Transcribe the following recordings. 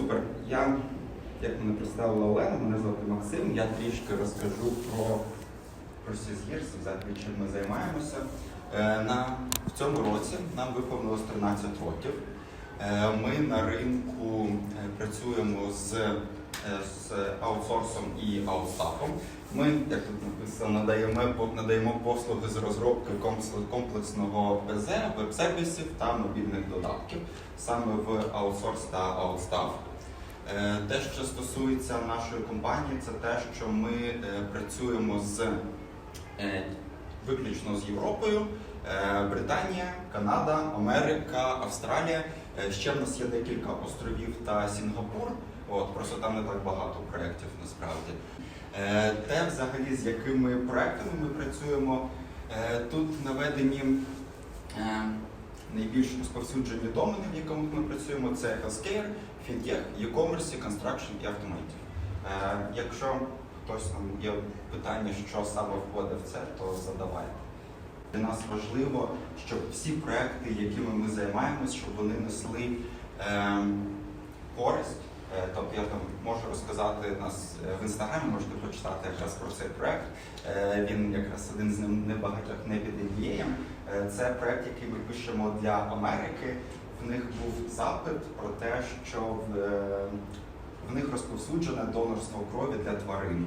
Супер. Я, як мене представила Олена, мене звати Максим. Я трішки розкажу про, про Сізгірс, взагалі чим ми займаємося. Е, на, в цьому році нам виповнилось 13 років. Е, ми на ринку е, працюємо з, е, з аутсорсом і аутстафом. Ми, як тут написано, надаємо, надаємо послуги з розробки комплексного ПЗ, веб-сервісів та мобільних додатків саме в аутсорс та аутстаф. Е, Те, що стосується нашої компанії, це те, що ми е, працюємо з е, виключно з Європою, Британія, Канада, Америка, Австралія. Ще в нас є декілька островів та Сінгапур. От просто там не так багато проєктів насправді. Те, взагалі, з якими проектами ми працюємо, тут наведені найбільш розповсюджені домени, в якому ми працюємо, це healthcare, fintech, e-commerce, construction і automotive. Е, Якщо хтось там є питання, що саме входить в це, то задавайте. Для нас важливо, щоб всі проекти, якими ми займаємося, щоб вони несли е, користь. Е, Тобто я там можу розказати нас е, в інстаграмі, можете почитати якраз про цей проект. Е, Він якраз один з небагатьох не під. Е, Це проект, який ми пишемо для Америки. В них був запит про те, що в, е, в них розповсюджене донорство крові для тварин.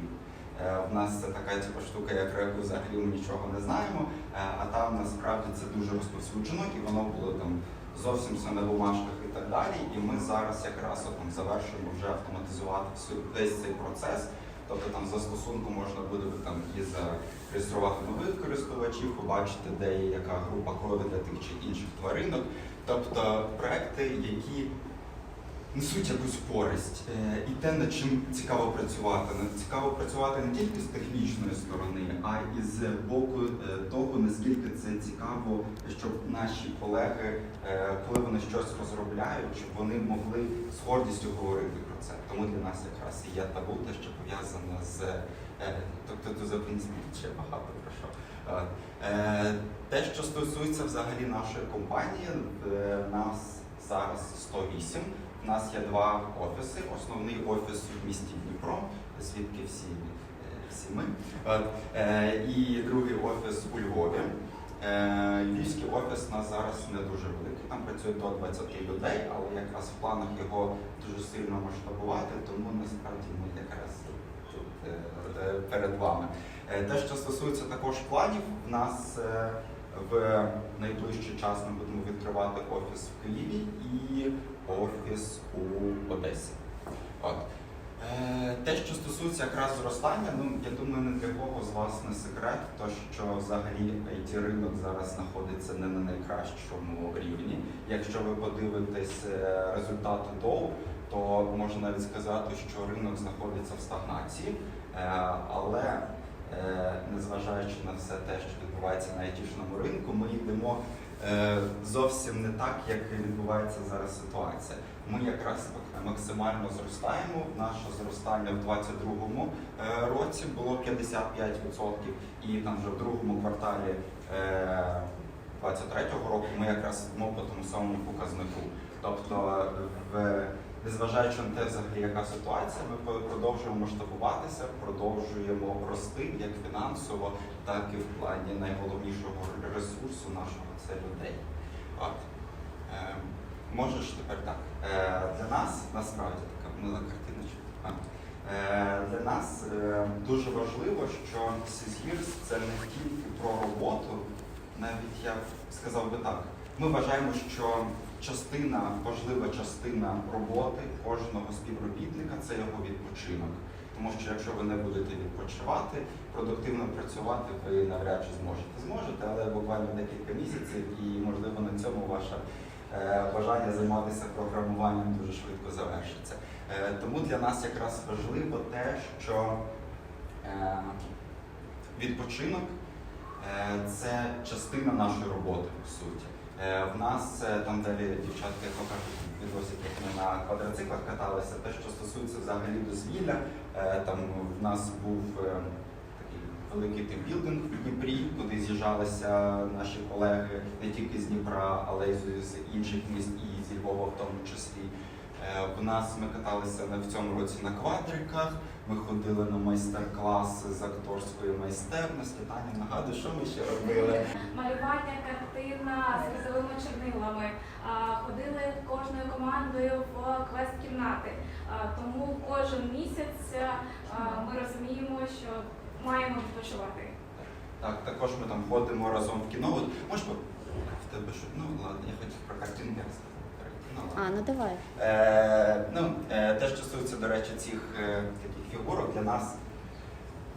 Е, В нас це така типу, штука, як реку взагалі ми нічого не знаємо, е, а там насправді це дуже розповсюджено, і воно було там зовсім все на бумажках і так далі. І ми зараз якраз от, там завершуємо вже автоматизувати весь цей процес. Тобто там за стосунку можна буде там і зареєструвати нових користувачів, побачити, де є яка група крові для тих чи інших тваринок. Тобто проекти, які несуть якусь користь, Е, і те, над чим цікаво працювати. Над- Цікаво працювати не тільки з технічної сторони, а і з боку е, того, наскільки це цікаво, щоб наші колеги, е, коли вони щось розробляють, щоб вони могли з гордістю говорити про це. Тому для нас якраз і є табу, те, що пов'язане з тобто то за принципі ще багато про що. Е, Те, що стосується взагалі нашої компанії, е, нас зараз 108. У нас є два офіси. Основний офіс в місті Дніпро, звідки всі, е, всі ми. Е, І другий офіс у Львові. Львівський офіс у нас зараз не дуже великий. Там працює до 20 людей, але якраз в планах його дуже сильно масштабувати, тому насправді ми якраз перед вами. Е, Те, що стосується також планів, в нас е, в найближчий час ми будемо відкривати офіс в Києві і офіс у Одесі. От. Е, Те, що стосується якраз зростання, ну я думаю, не для кого з вас не секрет, то що взагалі it ринок зараз знаходиться не на найкращому рівні. Якщо ви подивитесь е, результати ДОУ, то можна навіть сказати, що ринок знаходиться в стагнації, Е, але е, незважаючи на все те, що відбувається на айтішному ринку, ми йдемо е, зовсім не так, як відбувається зараз ситуація. Ми якраз максимально зростаємо. Наше зростання в 2022 е, році було 55%, і там вже в другому кварталі е, 23-го року ми якраз йдемо по тому самому показнику. Тобто, в незважаючи на те, взагалі, яка ситуація, ми продовжуємо масштабуватися, продовжуємо рости як фінансово, так і в плані найголовнішого ресурсу нашого це людей. От. Е, можеш тепер так. Е, для нас насправді така мила картиночка. Е, для нас е, дуже важливо, що Сізгірс це не тільки про роботу, навіть я сказав би так. Ми вважаємо, що частина, важлива частина роботи кожного співробітника це його відпочинок. Тому що якщо ви не будете відпочивати, продуктивно працювати ви навряд чи зможете. Зможете, але буквально декілька місяців і можливо на цьому ваше е, бажання займатися програмуванням дуже швидко завершиться. Е, тому для нас якраз важливо те, що е, відпочинок це частина нашої роботи, по суті. Е, В нас е, там далі дівчатки покажуть відосик, як ми на квадроциклах каталися. Те, що стосується взагалі дозвілля, е, там в нас був такий великий тимбілдинг в Дніпрі, куди з'їжджалися наші колеги не тільки з Дніпра, але й з інших міст і зі Львова в тому числі. В нас ми каталися в цьому році на квадриках, ми ходили на майстер-класи з акторської майстерності. Таня, нагадуй, що ми ще робили? малювання картина з сльозовими чорнилами. Ходили кожною командою в квест-кімнати. Тому кожен місяць ми розуміємо, що маємо відпочивати. Так, також ми там ходимо разом в кіно. От, може, в тебе що? Ну ладно, я хотів про картинки розказати. Ну. А, ну давай. Е, ну, е, те, що стосується, до речі, цих е, таких фігурок, для нас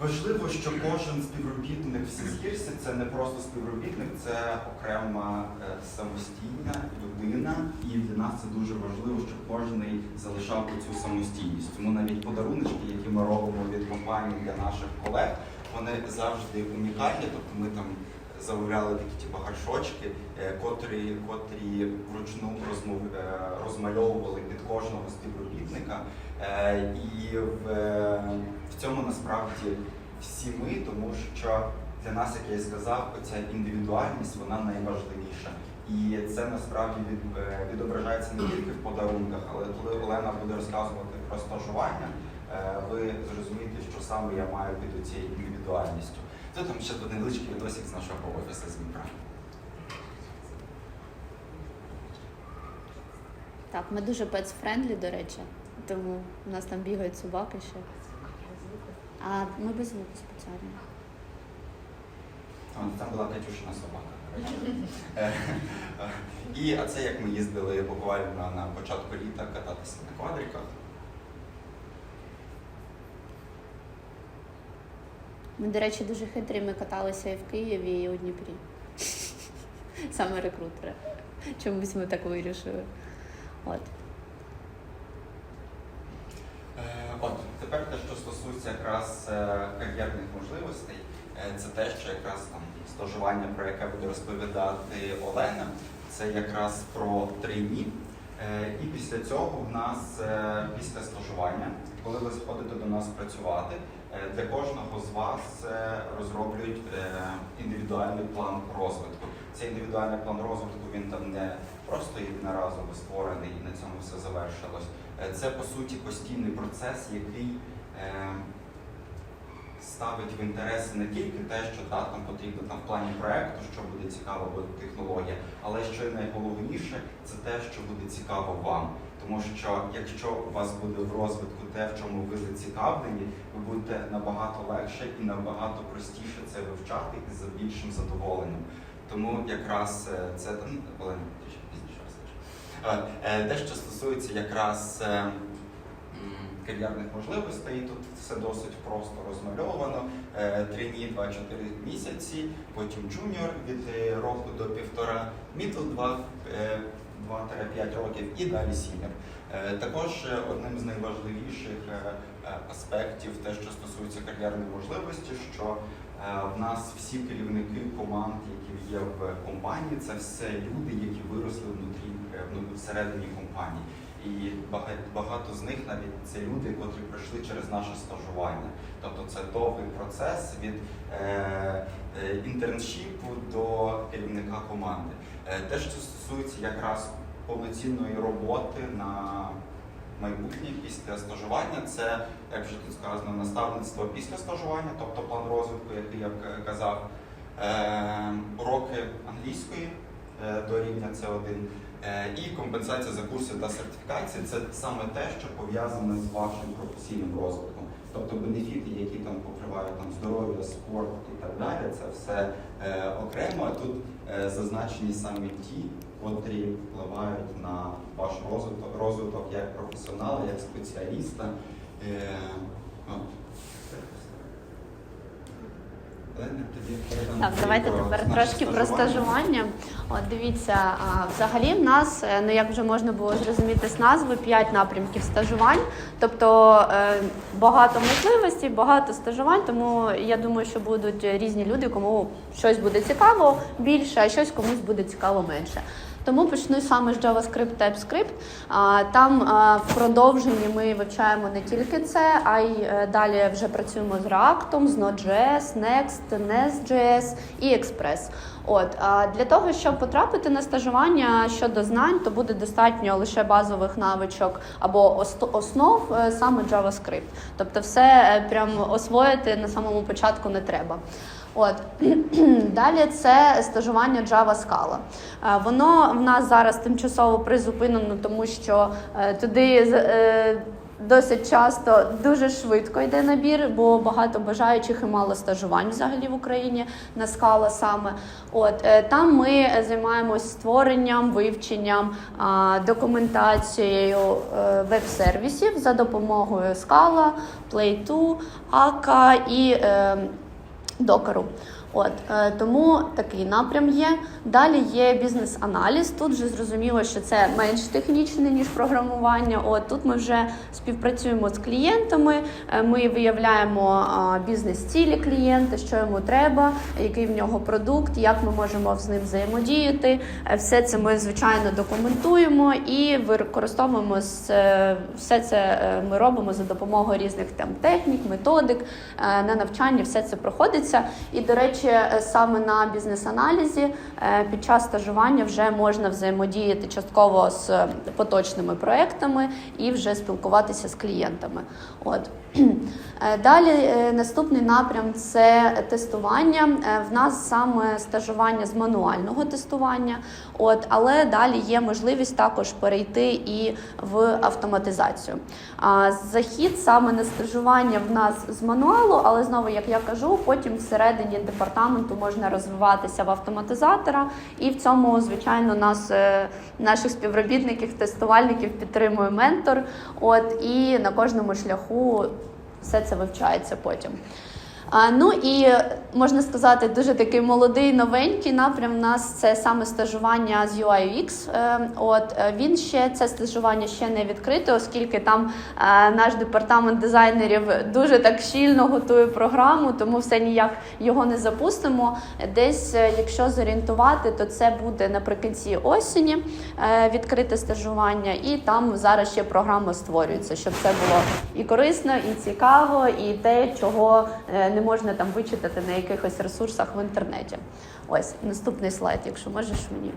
важливо, що кожен співробітник в Сізгірсі це не просто співробітник, це окрема е, самостійна людина. І для нас це дуже важливо, щоб кожен залишав цю самостійність. Тому навіть подарунки, які ми робимо від компанії для наших колег, вони завжди унікальні. Тобто ми там замовляли такі типу, гаршочки, е, котрі, котрі вручну е, розмальовували під кожного співробітника. Е, І в, е, в цьому насправді всі ми, тому що для нас, як я і сказав, ця індивідуальність вона найважливіша. І це насправді від, е, відображається не тільки в подарунках, але коли Олена буде розказувати про стажування, ви зрозумієте, що саме я маю під цією індивідуальністю. Це там ще невеличкий відосик з нашого офісу з Дніпра. Так, ми дуже pets-friendly, до речі, тому у нас там бігають собаки ще. А ми без звуку спеціально. О, Там була Катюшина собака. е, І а це як ми їздили буквально на початку літа кататися на квадриках. Ми, до речі, дуже хитрі. Ми каталися і в Києві, і у Дніпрі. Саме рекрутери. Чомусь ми так вирішили. От. Е, От тепер те, що стосується якраз е, кар'єрних можливостей, е, це те, що якраз там стажування, про яке буде розповідати Олена, це якраз про три дні. Е, І після цього в нас після стажування, коли ви заходите до нас працювати, для кожного з вас розроблюють індивідуальний план розвитку. Цей індивідуальний план розвитку він там не просто єдиноразово створений і на цьому все завершилось. Це по суті постійний процес, який ставить в інтереси не тільки те, що та, там потрібно там, в плані проекту, що буде цікаво, буде технологія, але що найголовніше, це те, що буде цікаво вам. Тому що якщо у вас буде в розвитку те, в чому ви зацікавлені, ви будете набагато легше і набагато простіше це вивчати і за більшим задоволенням. Тому якраз е, це Олена, пізніше. Е, е, Те, що стосується якраз кар'єрних можливостей, тут все досить просто розмальовано. Е, Три дні, два-чотири місяці, потім джуніор від е, року до півтора, мідл два, е, 2-5 років і далі сінер. Е, Також одним з найважливіших аспектів, те, що стосується кар'єрної можливості, що в нас всі керівники команд, які є в компанії, це все люди, які виросли внутрі всередині компанії. І багато, з них навіть це люди, котрі пройшли через наше стажування. Тобто це довгий процес від е, е, інтерншіпу до керівника команди. Е, те, що стосується якраз повноцінної роботи на майбутнє після стажування, це, як вже тут сказано, наставництво після стажування, тобто план розвитку, який я казав, е, уроки англійської е, до рівня С1 е, і компенсація за курси та сертифікації це саме те, що пов'язане з вашим професійним розвитком. Тобто бенефіти, які там покривають там здоров'я, спорт і так далі, це все е, окремо. Тут е, зазначені саме ті, котрі впливають на ваш розвиток, розвиток як професіонала, як спеціаліста. Е, от. Так, давайте тепер трошки про стажування. От дивіться, взагалі в нас, е, ну як вже можна було зрозуміти з назви, 5 напрямків стажувань, тобто е, багато можливостей, багато стажувань. Тому я думаю, що будуть різні люди, кому щось буде цікаво більше, а щось комусь буде цікаво менше. Тому почну саме з JavaScript, TypeScript. Там в продовженні ми вивчаємо не тільки це, а й е, далі вже працюємо з React, з Node.js, Next, Nest.js і Express. От для того, щоб потрапити на стажування щодо знань, то буде достатньо лише базових навичок або основ е, саме JavaScript. Тобто, все е, прям освоїти на самому початку не треба. От далі це стажування Java Scala. Е, Воно в нас зараз тимчасово призупинено, тому що е, туди е, досить часто дуже швидко йде набір, бо багато бажаючих і мало стажувань взагалі в Україні на скала саме. От там ми займаємось створенням, вивченням, документацією веб-сервісів за допомогою Scala, Play2, Akka і докеру. От е, тому такий напрям є. Далі є бізнес-аналіз. Тут вже зрозуміло, що це менш технічне ніж програмування. От тут ми вже співпрацюємо з клієнтами. е, Ми виявляємо бізнес-цілі клієнта, що йому треба, який в нього продукт, як ми можемо з ним взаємодіяти. Е, Все це ми звичайно документуємо і використовуємо все це ми робимо за допомогою різних там технік, методик на навчанні. Все це проходиться. І до речі, е, саме на бізнес-аналізі е, під час стажування вже можна взаємодіяти частково з е, поточними проектами і вже спілкуватися з клієнтами. От далі наступний напрям це тестування. В нас саме стажування з мануального тестування, от але далі є можливість також перейти і в автоматизацію. Захід саме на стажування в нас з мануалу, але знову, як я кажу, потім всередині департаменту можна розвиватися в автоматизатора, і в цьому, звичайно, нас е, наших співробітників, тестувальників підтримує ментор. От і на кожному шляху все це вивчається потім. Ну і е, можна сказати, дуже такий молодий новенький напрям. У нас це саме стажування з UI Е, От е, він ще це стажування ще не відкрите, оскільки там наш департамент дизайнерів дуже так щільно готує програму, тому все ніяк його не запустимо. Десь, якщо зорієнтувати, то це буде наприкінці осені відкрите стажування, і там зараз ще програма створюється, щоб це було і корисно, і цікаво, і те, чого е, не можна там вичитати на якихось ресурсах в інтернеті. Ось наступний слайд, якщо можеш мені.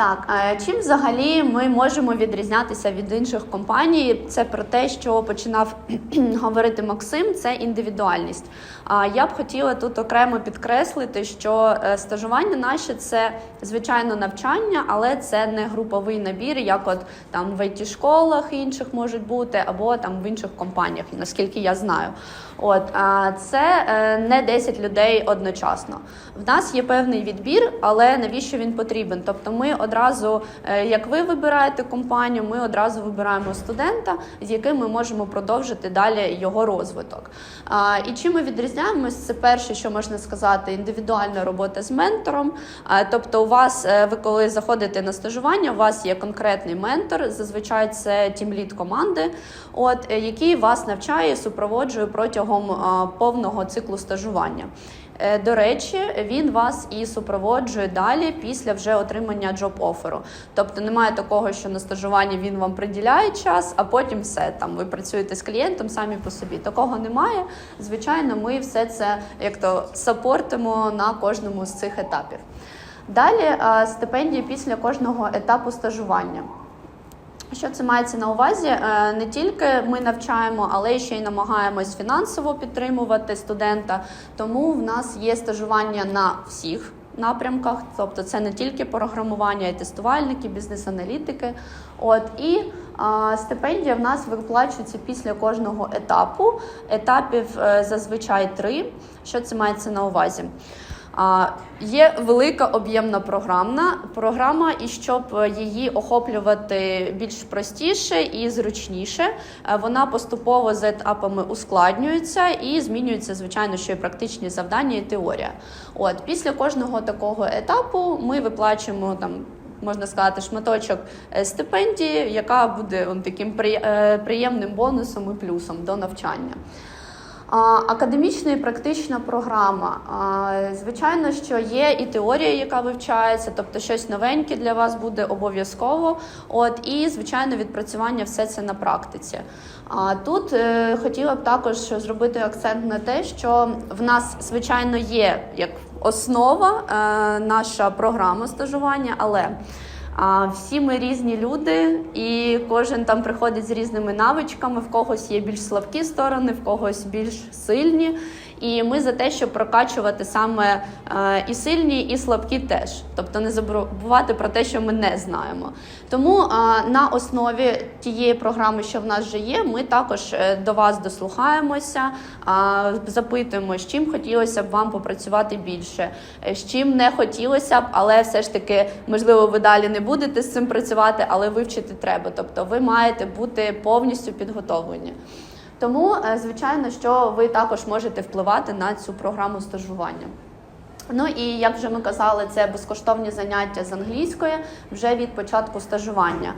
Так, чим взагалі ми можемо відрізнятися від інших компаній? Це про те, що починав говорити Максим, це індивідуальність. А я б хотіла тут окремо підкреслити, що е, стажування наше це звичайно навчання, але це не груповий набір, як от там в it школах інших можуть бути, або там в інших компаніях, наскільки я знаю. От це е, не 10 людей одночасно. В нас є певний відбір, але навіщо він потрібен? Тобто, ми одразу, е, як ви вибираєте компанію, ми одразу вибираємо студента, з яким ми можемо продовжити далі його розвиток. І чим ми відрізняємось? Це перше, що можна сказати, індивідуальна робота з ментором. Тобто, у вас, е, ви коли заходите на стажування, у вас є конкретний ментор, зазвичай це тімлід команди, от е, який вас навчає, супроводжує протягом повного циклу стажування. Е, До речі, він вас і супроводжує далі після вже отримання джоб-оферу. Тобто немає такого, що на стажуванні він вам приділяє час, а потім все там ви працюєте з клієнтом самі по собі. Такого немає. Звичайно, ми все це як то сапортимо на кожному з цих етапів. Далі стипендії після кожного етапу стажування. Що це мається на увазі? Е, Не тільки ми навчаємо, але ще й намагаємось фінансово підтримувати студента. Тому в нас є стажування на всіх напрямках, тобто це не тільки програмування, і тестувальники, бізнес-аналітики. От і а, стипендія в нас виплачується після кожного етапу. Етапів е, зазвичай три. Що це мається на увазі? А, Є велика об'ємна програмна програма, і щоб її охоплювати більш простіше і зручніше, е, вона поступово з етапами ускладнюється і змінюється, звичайно, що і практичні завдання, і теорія. От після кожного такого етапу ми виплачуємо там. Можна сказати, шматочок е, стипендії, яка буде он, таким е, приємним бонусом і плюсом до навчання. Академічна і практична програма. Звичайно, що є і теорія, яка вивчається, тобто щось новеньке для вас буде обов'язково. От і звичайно, відпрацювання все це на практиці. А тут е, хотіла б також зробити акцент на те, що в нас звичайно є як основа е, наша програма стажування, але а, всі ми різні люди, і кожен там приходить з різними навичками. В когось є більш слабкі сторони, в когось більш сильні. І ми за те, щоб прокачувати саме е, і сильні, і слабкі теж. Тобто не забувати про те, що ми не знаємо. Тому е, на основі тієї програми, що в нас вже є, ми також е, до вас дослухаємося, запитуємо, з чим хотілося б вам попрацювати більше, з чим не хотілося б, але все ж таки, можливо, ви далі не будете з цим працювати, але вивчити треба. Тобто ви маєте бути повністю підготовлені. Тому, е, звичайно, що ви також можете впливати на цю програму стажування. Ну і як вже ми казали, це безкоштовні заняття з англійської вже від початку стажування.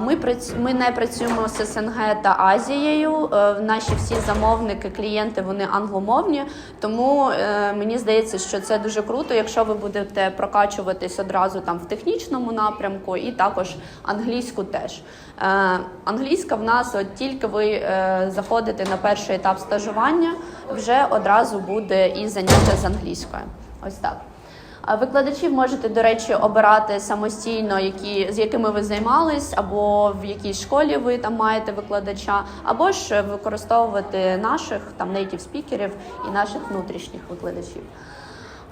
Ми ми не працюємо з СНГ та Азією. Е, Наші всі замовники, клієнти вони англомовні. Тому е, мені здається, що це дуже круто, якщо ви будете прокачуватись одразу там в технічному напрямку, і також англійську теж. Е, Англійська в нас, от тільки ви заходите на перший етап стажування, вже одразу буде і заняття з англійською. Ось так. Викладачів можете, до речі, обирати самостійно, які, з якими ви займались, або в якій школі ви там маєте викладача, або ж використовувати наших там нейтів спікерів і наших внутрішніх викладачів.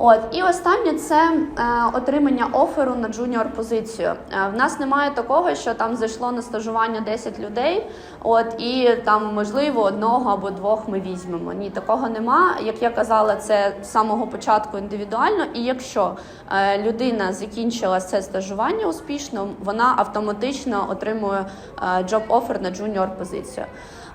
От і останнє це е, отримання оферу на джуніор позицію. Е, в нас немає такого, що там зайшло на стажування 10 людей, от і там можливо одного або двох ми візьмемо. Ні, такого нема. Як я казала, це з самого початку індивідуально. І якщо е, людина закінчила це стажування успішно, вона автоматично отримує джоб офер на джуніор позицію.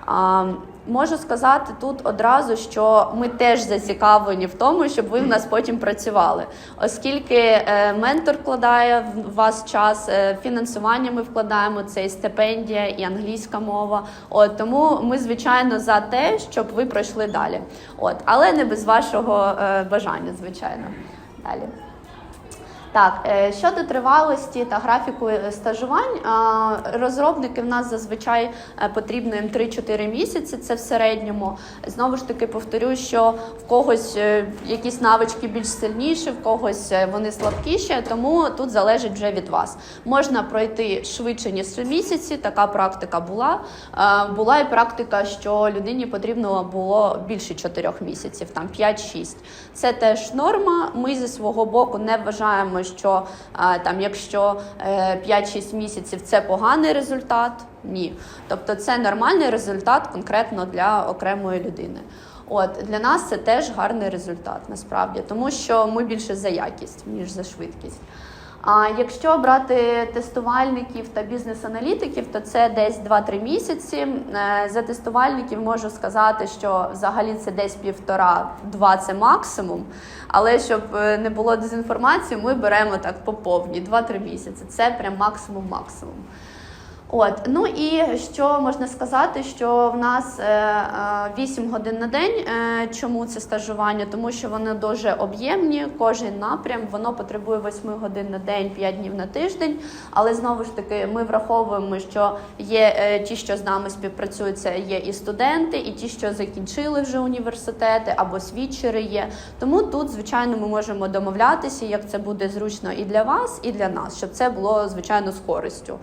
А, Можу сказати тут одразу, що ми теж зацікавлені в тому, щоб ви в нас потім працювали, оскільки е, ментор вкладає в вас час, е, фінансування ми вкладаємо це і стипендія, і англійська мова. От тому ми звичайно за те, щоб ви пройшли далі. От, але не без вашого е, бажання, звичайно. Далі. Так, е, щодо тривалості та графіку е, стажувань, розробники в нас зазвичай е, потрібно їм 3-4 місяці. Це в середньому. Знову ж таки, повторю, що в когось якісь навички більш сильніші, в когось вони слабкіші, тому тут залежить вже від вас. Можна пройти швидше ніж 3 місяці. Така практика була. Була і практика, що людині потрібно було більше 4 місяців, там 5-6. Це теж норма. Ми зі свого боку не вважаємо, що е, там, якщо е, 5-6 місяців це поганий результат. Ні. Тобто це нормальний результат конкретно для окремої людини. От для нас це теж гарний результат насправді, тому що ми більше за якість, ніж за швидкість. А якщо брати тестувальників та бізнес-аналітиків, то це десь 2-3 місяці. Е, За тестувальників можу сказати, що взагалі це десь півтора-два це максимум. Але щоб е, не було дезінформації, ми беремо так по повні 2-3 місяці. Це прям максимум-максимум. От, ну і що можна сказати, що в нас е, е, 8 годин на день. Е, чому це стажування? Тому що вони дуже об'ємні, кожен напрям воно потребує 8 годин на день, 5 днів на тиждень. Але знову ж таки, ми враховуємо, що є е, ті, що з нами співпрацюють, це є і студенти, і ті, що закінчили вже університети або свідчери є. Тому тут, звичайно, ми можемо домовлятися, як це буде зручно і для вас, і для нас, щоб це було звичайно з користю.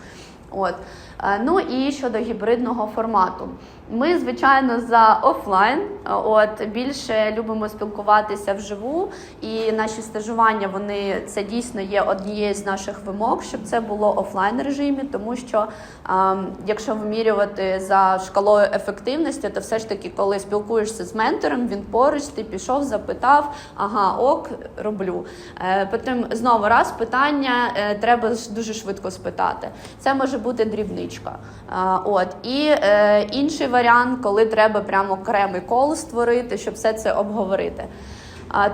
От. Е, Ну і щодо гібридного формату. Ми, звичайно, за офлайн. От більше любимо спілкуватися вживу, і наші стажування вони це дійсно є однією з наших вимог, щоб це було офлайн режимі, тому що ем, якщо вимірювати за шкалою ефективності, то все ж таки, коли спілкуєшся з ментором, він поруч, ти пішов, запитав, ага, ок, роблю. Е, Потім знову раз питання е, треба дуже швидко спитати. Це може бути дрібничка. Е, От і е, інший варіант, коли треба прямо окремий кол створити, щоб все це обговорити.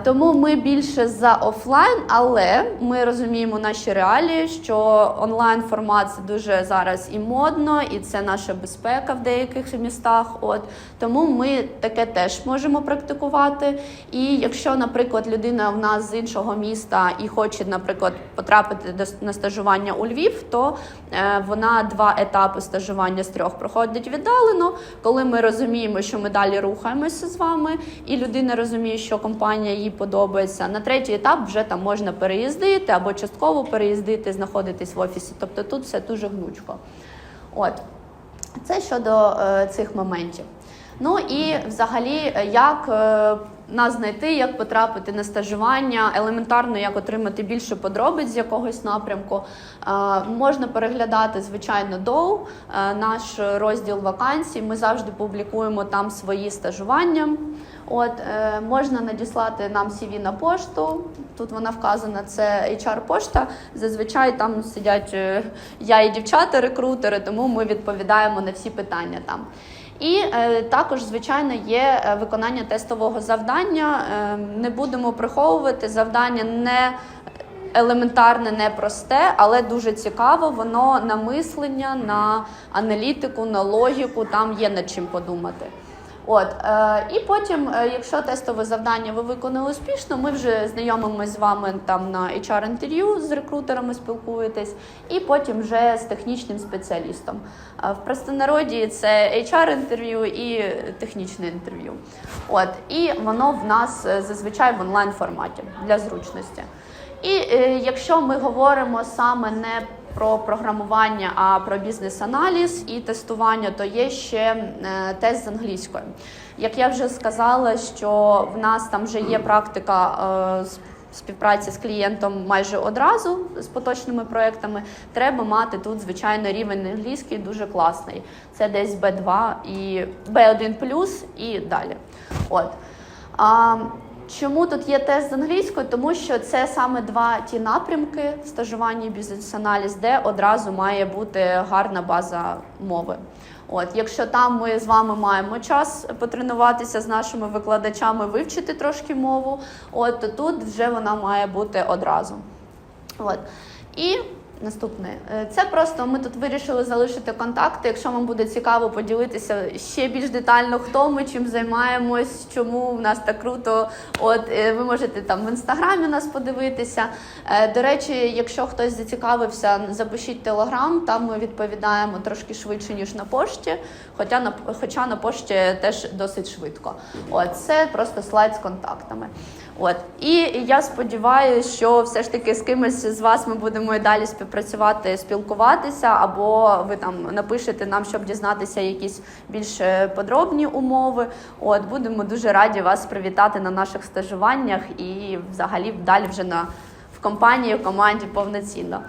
Тому ми більше за офлайн, але ми розуміємо наші реалії, що онлайн формат це дуже зараз і модно, і це наша безпека в деяких містах. От тому ми таке теж можемо практикувати. І якщо, наприклад, людина в нас з іншого міста і хоче, наприклад, потрапити на стажування у Львів, то е, вона два етапи стажування з трьох проходить віддалено. Коли ми розуміємо, що ми далі рухаємося з вами, і людина розуміє, що компанія їй подобається. На третій етап вже там можна переїздити або частково переїздити, знаходитись в офісі. Тобто тут все дуже гнучко. От це щодо е, цих моментів. Ну і взагалі, е, як е, нас знайти, як потрапити на стажування, елементарно як отримати більше подробиць з якогось напрямку. Е, можна переглядати, звичайно, доу, е, наш розділ вакансій. Ми завжди публікуємо там свої стажування. От е, можна надіслати нам CV на пошту. Тут вона вказана, це HR-пошта. Зазвичай там сидять е, я і дівчата, рекрутери, тому ми відповідаємо на всі питання там. І е, також, звичайно, є е, виконання тестового завдання. Е, не будемо приховувати завдання не елементарне, не просте, але дуже цікаво. Воно на мислення, на аналітику, на логіку. Там є над чим подумати. От е, і потім, е, якщо тестове завдання ви виконали успішно, ми вже знайомимося з вами там на HR інтерв'ю з рекрутерами спілкуєтесь, і потім вже з технічним спеціалістом. Е, в простонароді це HR інтерв'ю і технічне інтерв'ю. От і воно в нас е, зазвичай в онлайн форматі для зручності. І е, якщо ми говоримо саме не про програмування, а про бізнес-аналіз і тестування, то є ще е, тест з англійської. Як я вже сказала, що в нас там вже є практика е, співпраці з клієнтом майже одразу з поточними проектами, треба мати тут, звичайно, рівень англійський дуже класний. Це десь B2 і B1 і далі. От. Чому тут є тест з англійською? Тому що це саме два ті напрямки стажування і бізнес-аналіз, де одразу має бути гарна база мови. От, якщо там ми з вами маємо час потренуватися з нашими викладачами, вивчити трошки мову, от то тут вже вона має бути одразу. От. І наступне, Е, це просто ми тут вирішили залишити контакти. Якщо вам буде цікаво поділитися ще більш детально, хто ми чим займаємось, чому в нас так круто. От е, ви можете там в інстаграмі нас подивитися. Е, До речі, якщо хтось зацікавився, запишіть телеграм, там ми відповідаємо трошки швидше ніж на пошті. Хоча на хоча на пошті теж досить швидко. От це просто слайд з контактами. От і я сподіваюся, що все ж таки з кимось з вас ми будемо і далі співпрацювати, спілкуватися, або ви там напишете нам, щоб дізнатися якісь більш е, подробні умови. От будемо дуже раді вас привітати на наших стажуваннях і взагалі далі вже на в компанії, в команді повноцінно.